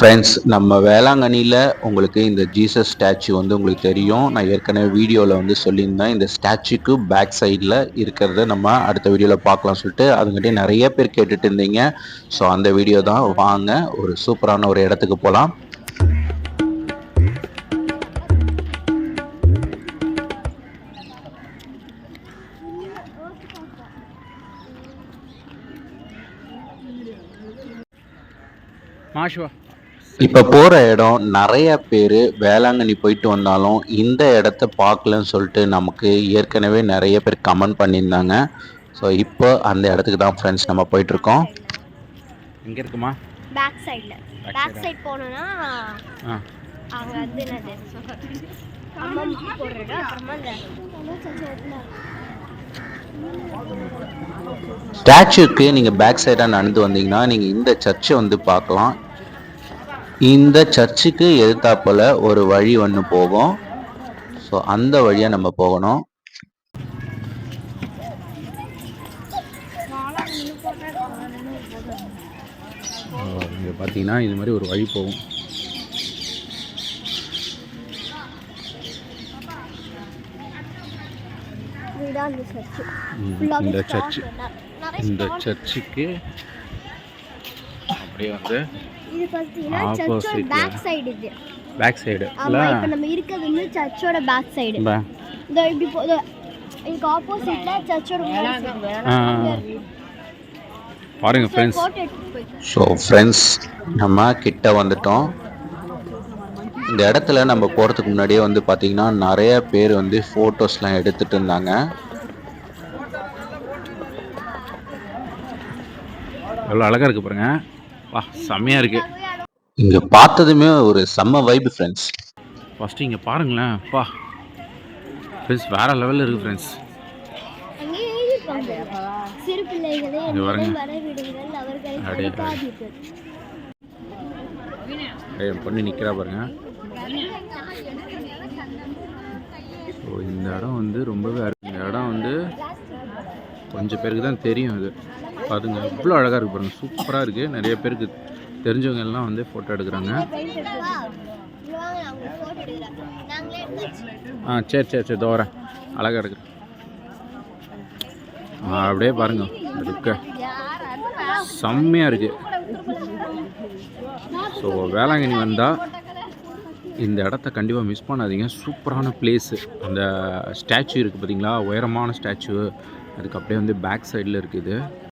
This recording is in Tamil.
ஃப்ரெண்ட்ஸ் நம்ம வேளாங்கண்ணியில் உங்களுக்கு இந்த ஜீசஸ் ஸ்டாச்சு வந்து உங்களுக்கு தெரியும். நான் ஏற்கனவே வீடியோவில் வந்து சொல்லியிருந்தேன். இந்த ஸ்டாச்சுக்கு பேக் சைடில் இருக்கிறத நம்ம அடுத்த வீடியோவில் பார்க்கலாம் சொல்லிட்டு அதுங்கிட்டே நிறைய பேர் கேட்டுட்டு இருந்தீங்க. ஸோ அந்த வீடியோ தான். வாங்க ஒரு சூப்பரான ஒரு இடத்துக்கு போகலாம் மாஷுவா. இப்போ போகிற இடம் நிறைய பேர் வேளாங்கண்ணி போயிட்டு வந்தாலும் இந்த இடத்த பார்க்கலன்னு சொல்லிட்டு நமக்கு ஏற்கனவே நிறைய பேர் கமெண்ட் பண்ணியிருந்தாங்க. ஸோ இப்போ அந்த இடத்துக்கு தான் ஃப்ரெண்ட்ஸ் நம்ம போயிட்டுருக்கோம் எங்கே இருக்குமா? பேக் சைடில் பேக் சைடு போனோன்னா அங்கே வந்து என்னது அப்புறமா ஸ்டாச்சுக்கு நீங்கள் பேக் சைடாக நடந்து வந்தீங்கன்னா நீங்கள் இந்த சர்ச்சை வந்து பார்க்கலாம். இந்த சர்ச்சுக்கு எதிர்த்தாப்புல ஒரு வழி ஒன்று போகும். ஸோ அந்த வழியாக நம்ம போகணும். இங்கே பார்த்தீங்கன்னா இது மாதிரி ஒரு வழி போகும். இந்த சர்ச்சு. இந்த. சர்ச்சுக்கு அப்படியே வந்து இது பார்த்தீங்கன்னா சர்ச்சோட. பேக் சைடு இது. பேக் சைடு ஆமா இப்போ நம்ம இருக்கிறது வந்து சர்ச்சோட பேக் சைடு இந்த இப்படி போ இதோ இதுக்கு ஆப்போசிட்ல சர்ச்சோட பாருங்க ஃப்ரெண்ட்ஸ் ஸோ ஃப்ரெண்ட்ஸ் நம்ம கிட்ட வந்துட்டோம். இந்த இடத்துல நம்ம போகிறதுக்கு முன்னாடியே வந்து பார்த்தீங்கன்னா நிறைய பேர் வந்து ஃபோட்டோஸ்லாம் எடுத்துட்டு இருந்தாங்க. எவ்வளோ அழகாக இருக்கு பாருங்க. வா செம்மையாக இருக்கு. இங்கே பார்த்ததுமே ஒரு செம்ம வைப் ஃப்ரெண்ட்ஸ் ஃபஸ்ட்டு இங்கே பாருங்களேன். பா ஃப்ரெண்ட்ஸ் வேற லெவலில் இருக்குது ஃப்ரெண்ட்ஸ் சிறு பிள்ளைகளே என் பொண்ணு நிற்கிறா பாருங்க. ஸோ இந்த இடம் வந்து ரொம்பவே இந்த இடம் வந்து கொஞ்சம் பேருக்கு தான் தெரியும் இது. பாருங்க. இவ்வளோ அழகாக இருக்குது பாருங்கள் சூப்பராக இருக்குது நிறைய பேருக்கு தெரிஞ்சவங்க எல்லாம் வந்து ஃபோட்டோ எடுக்கிறாங்க. ஆ சரி சரி சரி. தோற அழகாக இருக்கு. ஆ, அப்படியே பாருங்க. இருக்க. செம்மையாக இருக்குது ஸோ வேளாங்கண்ணி வந்தால் இந்த இடத்த கண்டிப்பாக மிஸ் பண்ணாதீங்க. சூப்பரான பிளேஸு அந்த ஸ்டாச்சு இருக்குது பார்த்தீங்களா உயரமான ஸ்டாச்சு அதுக்கு அப்படியே வந்து பேக் சைடில் இருக்குது